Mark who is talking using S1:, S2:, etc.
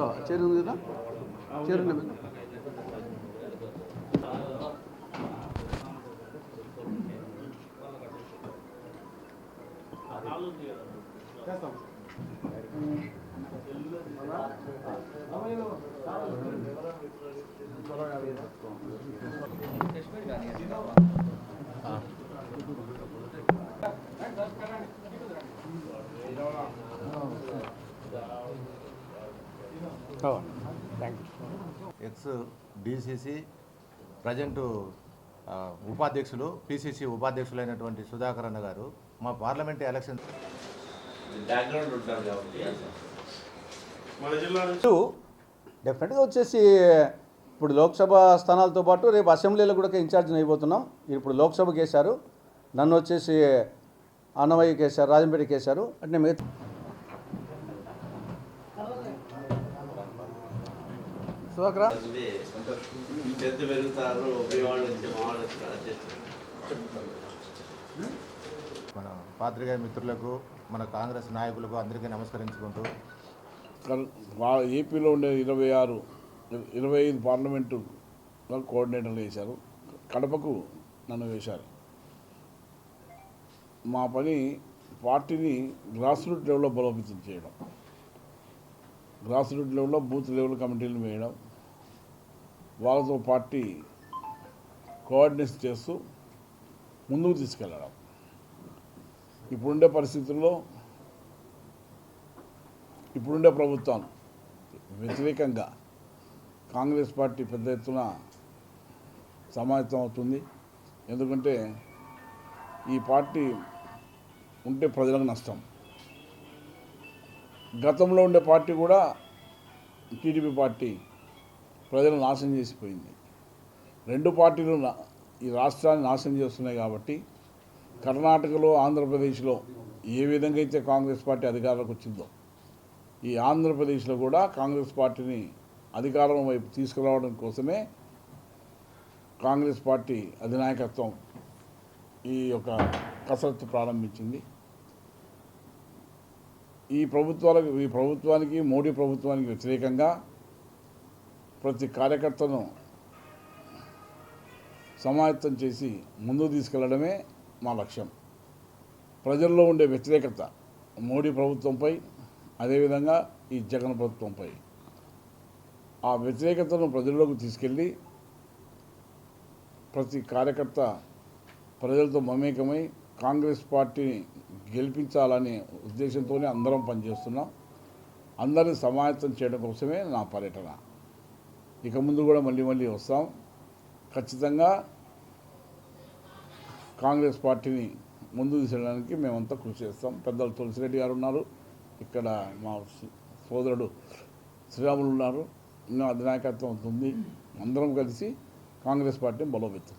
S1: ఇదో చైర్ ఉంది కదా? చైర్ చేస్తాం.
S2: ఎక్స్ డిసిసి ప్రజెంటు ఆ, ఉపాధ్యక్షులు పిసిసి ఉపాధ్యక్షులైనటువంటి సుధాకర్ అన్న గారు మా పార్లమెంట్ ఎలక్షన్
S3: బ్యాక్గ్రౌండ్ ఉంటారు కాబట్టి
S1: డెఫినెట్గా వచ్చేసి ఇప్పుడు లోక్సభ స్థానాలతో పాటు రేపు అసెంబ్లీలో కూడా ఇన్ఛార్జ్ అయిపోతున్నాం. ఇప్పుడు లోక్సభకి వేశారు నన్ను వచ్చేసి అన్నమయ్యకి వేశారు రాజంపేటకి వేశారు అంటే మిగతా సుధాకరా
S3: పెరుగుతారు
S2: మన పాత్రికేయ మిత్రులకు మన కాంగ్రెస్ నాయకులకు అందరికీ నమస్కరించుకుంటూ.
S4: ఏపీలో ఉండే ఇరవై ఆరు ఇరవై ఐదు పార్లమెంటు కోఆర్డినేటర్లు వేశారు. కడపకు నన్ను వేశారు. మా పని పార్టీని గ్రాస్ రూట్ లెవెల్లో బలోపేతం చేయడం. గ్రాస్ రూట్ లెవెల్లో బూత్ లెవెల్ కమిటీలు వేయడం. వాళ్ళతో పార్టీ కోఆర్డినేషన్ చేస్తూ ముందుకు తీసుకెళ్ళడం ఇప్పుడుండే పరిస్థితుల్లో ఇప్పుడుండే ప్రభుత్వం వ్యతిరేకంగా కాంగ్రెస్ పార్టీ పెద్ద ఎత్తున సమాయత్తం అవుతుంది. ఎందుకంటే ఈ పార్టీ ఉంటే ప్రజలకు నష్టం. గతంలో ఉండే పార్టీ కూడా టీడీపీ పార్టీ ప్రజలు నాశనం చేసిపోయింది. రెండు పార్టీలు ఈ రాష్ట్రాన్ని నాశనం చేస్తున్నాయి కాబట్టి కర్ణాటకలో ఆంధ్రప్రదేశ్లో ఏ విధంగా అయితే కాంగ్రెస్ పార్టీ అధికారంలోకి వచ్చిందో ఈ ఆంధ్రప్రదేశ్లో కూడా కాంగ్రెస్ పార్టీని అధికారం వైపు తీసుకురావడం కోసమే కాంగ్రెస్ పార్టీ అధినాయకత్వం ఈ యొక్క కసరత్తు ప్రారంభించింది. ఈ ప్రభుత్వాలకు ఈ ప్రభుత్వానికి మోడీ ప్రభుత్వానికి వ్యతిరేకంగా ప్రతి కార్యకర్తను సమాయత్తం చేసి ముందుకు తీసుకెళ్ళడమే మా లక్ష్యం. ప్రజల్లో ఉండే వ్యతిరేకత మోడీ ప్రభుత్వంపై అదేవిధంగా ఈ జగన్ ప్రభుత్వంపై. ఆ వ్యతిరేకతను ప్రజల్లోకి తీసుకెళ్ళి ప్రతి కార్యకర్త ప్రజలతో మమేకమై కాంగ్రెస్ పార్టీని గెలిపించాలనే ఉద్దేశంతోనే అందరం పనిచేస్తున్నాం. అందరిని సమాయత్తం చేయడం కోసమే నా పర్యటన. ఇక ముందు కూడా మళ్ళీ మళ్ళీ వస్తాం. ఖచ్చితంగా కాంగ్రెస్ పార్టీని ముందు తీసుకెళ్ళడానికి మేమంతా కృషి చేస్తాం. పెద్దలు తులసిరెడ్డి గారు ఉన్నారు. ఇక్కడ మా సోదరుడు శ్రీరాములు ఉన్నారు. ఇంకా అధినాయకత్వం ఉంది అందరం కలిసి కాంగ్రెస్ పార్టీని బలోపేతం